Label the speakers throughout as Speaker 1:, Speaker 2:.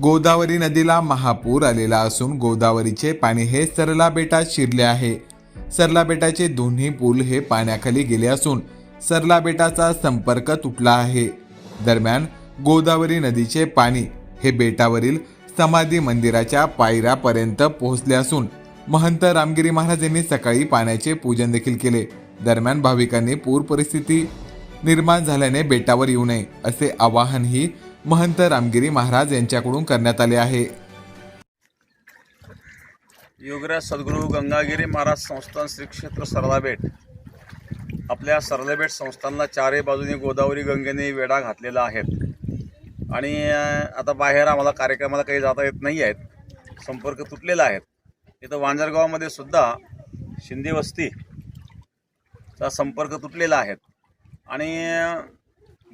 Speaker 1: गोदावरी नदीला महापूर आलेला असून गोदावरीचे पाणी हे सरला बेटात शिरले आहे. सरला बेटाचे दोन्ही पूल हे पाण्याखाली गेले असून सरला बेटाचा संपर्क तुटला आहे. दरम्यान गोदावरी नदीचे पाणी हे बेटावरील समाधी मंदिराच्या पायऱ्यापर्यंत पोहोचले असून महंत रामगिरी महाराज यांनी सकाळी पाण्याचे पूजन देखील केले. दरम्यान भाविकांनी पूर परिस्थिती निर्माण झाल्याने बेटावर येऊ नये असे आवाहनही महंत रामगिरी महाराज यांच्याकडून करण्यात आले आहे.
Speaker 2: योगराज सद्गुरू गंगागिरी महाराज संस्थान श्री क्षेत्र सरलाबेट. आपल्या सरलाबेट संस्थानला चारही बाजूने गोदावरी गंगेने वेढा घातलेला आहे. आणि आता बाहेर आम्हाला कार्यक्रमाला काही जाता येत नाही आहेत. संपर्क तुटलेला आहेत इथं वांजरगावामध्ये सुद्धा शिंदे वस्तीचा संपर्क तुटलेला आहे. आणि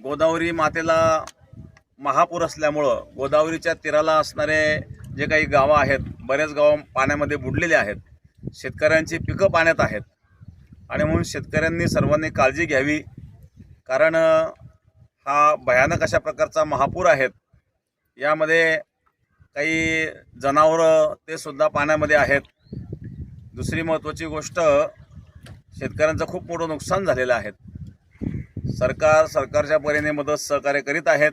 Speaker 2: गोदावरी मातेला महापूर असल्यामुळं गोदावरीच्या तीराला असणारे जे काही गावं आहेत बरेच गावं पाण्यामध्ये बुडलेले आहेत. शेतकऱ्यांची पिकं पाण्यात आहेत. आणि म्हणून शेतकऱ्यांनी सर्वांनी काळजी घ्यावी. कारण हा भयानक अशा प्रकारचा महापूर आहेत. यामध्ये काही जनावरं ते सुद्धा पाण्यामध्ये आहेत. दुसरी महत्त्वाची गोष्ट शेतकऱ्यांचं खूप मोठं नुकसान झालेलं आहे. सरकार सरकारच्या परीने मदत सहकार्य करीत आहेत.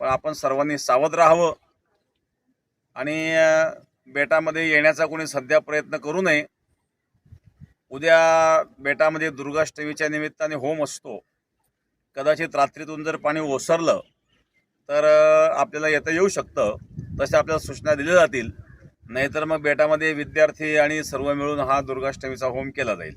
Speaker 2: पण आपण सर्वांनी सावध राहावं. आणि बेटामध्ये येण्याचा कोणी सध्या प्रयत्न करू नये. उद्या बेटामध्ये दुर्गाष्टमीच्या निमित्ताने होम असतो. कदाचित रात्रीतून जर पाणी ओसरलं तर आपल्याला येता येऊ शकतं. तशा आपल्याला सूचना दिल्या जातील. नाहीतर मग बेटामध्ये विद्यार्थी आणि सर्व मिळून हा दुर्गाष्टमीचा होम केला जाईल.